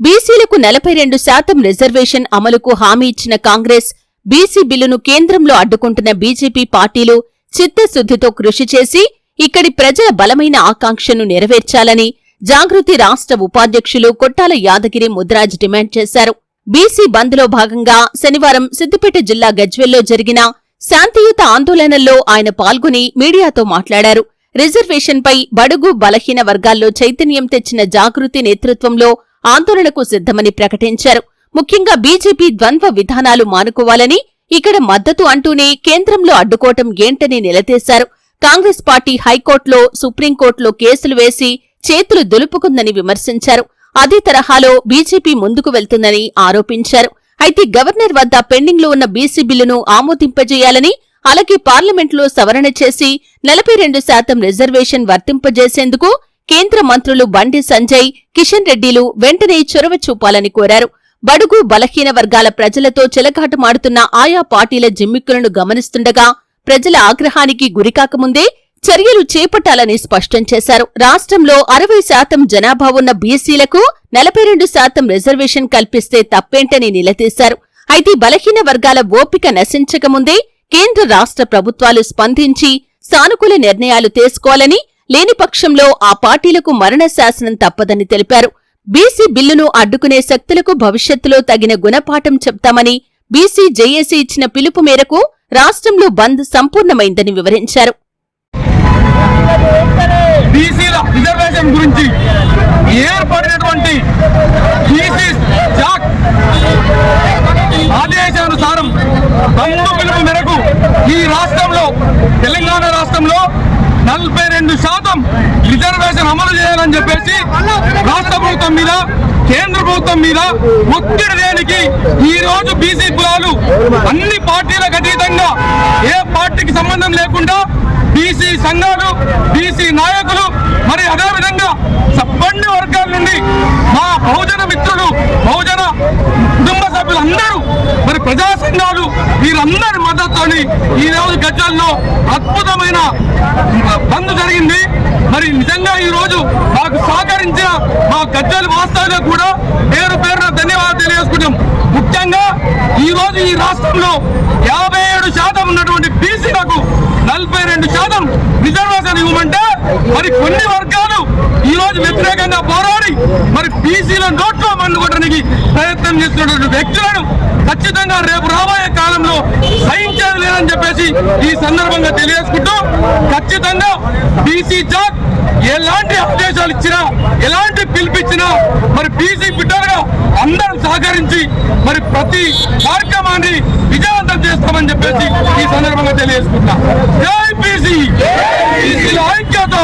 బీసీలకు నలభై రెండు శాతం రిజర్వేషన్ అమలుకు హామీ ఇచ్చిన కాంగ్రెస్ బీసీ బిల్లును కేంద్రంలో అడ్డుకుంటున్న బీజేపీ పార్టీలు చిత్తశుద్ధితో కృషి చేసి ఇక్కడి ప్రజల బలమైన ఆకాంక్షను నెరవేర్చాలని జాగృతి రాష్ట్ర ఉపాధ్యక్షులు కొట్టాల యాదగిరి ముద్రాజ్ డిమాండ్ చేశారు. బీసీ బంద్లో భాగంగా శనివారం సిద్దిపేట జిల్లా గజ్వెల్లో జరిగిన శాంతియుత ఆందోళనల్లో ఆయన పాల్గొని మీడియాతో మాట్లాడారు. రిజర్వేషన్పై బడుగు బలహీన వర్గాల్లో చైతన్యం తెచ్చిన జాగృతి నేతృత్వంలో ఆందోళనకు సిద్ధమని ప్రకటించారు. ముఖ్యంగా బీజేపీ ద్వంద్వ విధానాలు మానుకోవాలని ఇక్కడ మద్దతు అంటూనే కేంద్రంలో అడ్డుకోవటం ఏంటని నిలదీశారు. కాంగ్రెస్ పార్టీ హైకోర్టులో సుప్రీంకోర్టులో కేసులు వేసి చేతులు దులుపుకుందని విమర్శించారు. అదే తరహాలో బీజేపీ ముందుకు వెళ్తుందని ఆరోపించారు. అయితే గవర్నర్ వద్ద పెండింగ్లో ఉన్న బీసీ బిల్లును ఆమోదింపజేయాలని అలాగే పార్లమెంట్లో సవరణ చేసి నలభై రెండు శాతం రిజర్వేషన్ వర్తింపజేసేందుకు కేంద్ర మంత్రులు బండి సంజయ్ కిషన్ రెడ్డిలు వెంటనే చొరవ చూపాలని కోరారు. బడుగు బలహీన వర్గాల ప్రజలతో చెలగాటమాడుతున్న ఆయా పార్టీల జిమ్మిక్కులను గమనిస్తుండగా ప్రజల ఆగ్రహానికి గురికాకముందే చర్యలు చేపట్టాలని స్పష్టం చేశారు. రాష్ట్రంలో అరవై శాతం జనాభా ఉన్న బీసీలకు నలభై రెండు శాతం రిజర్వేషన్ కల్పిస్తే తప్పేంటని నిలదీశారు. అయితే బలహీన వర్గాల ఓపిక నశించకముందే కేంద్ర రాష్ట్ర ప్రభుత్వాలు స్పందించి సానుకూల నిర్ణయాలు తీసుకోవాలని లేని పక్షంలో ఆ పార్టీలకు మరణ శాసనం తప్పదని తెలిపారు. బీసీ బిల్లును అడ్డుకునే శక్తులకు భవిష్యత్తులో తగిన గుణపాఠం చెప్తామని బీసీ జేఏసీ ఇచ్చిన పిలుపు మేరకు రాష్ట్రంలో బంద్ సంపూర్ణమైందని వివరించారు. బీసీల రిజర్వేషన్ గురించి ఏర్పడినటువంటి బీసీ జాక్ ఆదేశానుసారం బంధు పిలుపు మేరకు ఈ రాష్ట్రంలో తెలంగాణ రాష్ట్రంలో నలభై రెండు శాతం రిజర్వేషన్ అమలు చేయాలని చెప్పేసి రాష్ట్ర ప్రభుత్వం మీద కేంద్ర ప్రభుత్వం మీద ఒత్తిడి దేనికి ఈ రోజు బీసీ కులాలు అన్ని పార్టీలకు అతీతంగా ఏ పార్టీకి సంబంధం లేకుండా బీసీ సంఘాలు బీసీ నాయకులు మరి అదేవిధంగా సబ్బండి వర్గాల నుండి మా బహుజన మిత్రులు బహుజన కుటుంబ సభ్యులందరూ మరి ప్రజా సంఘాలు వీరందరి మద్దతుని ఈ గజాల్లో గజ్జల్లో అద్భుతమైన బంద్ జరిగింది. మరి నిజంగా ఈ రోజు మాకు సహకరించిన మా గజ్జల వాస్తవులకు కూడా పేరు పేరున ధన్యవాదాలు తెలియజేసుకుంటాం ముఖ్యంగా ఈ రోజు ఈ రాష్ట్రంలో యాభై ఏడు శాతం ఉన్నటువంటి బీసీలకు నలభై రెండు శాతం రిజర్వేషన్ ఇవ్వమంటే మరి కొన్ని వర్గాలు ఈ రోజు వ్యతిరేకంగా పోరాడి మరి బీసీల నోట్లో మండుకోవడానికి కొట్టడానికి ప్రయత్నం చేస్తున్నటువంటి వ్యక్తులను ఖచ్చితంగా రేపు రాబోయే కాలంలో సహించేది లేదని చెప్పేసి ఈ సందర్భంగా తెలియజేసుకుంటూ ఖచ్చితంగా బీసీ జాక్ ఎలాంటి ఆదేశాలు ఇచ్చినా ఎలాంటి పిలిపించినా మరి బీసీ బిడ్డలుగా అందరం సహకరించి మరి ప్రతి కార్యక్రమాన్ని విజయవంతం చేస్తామని చెప్పేసి ఈ సందర్భంగా తెలియజేసుకుంటున్నా. జై బీసీ! ఐక్యత!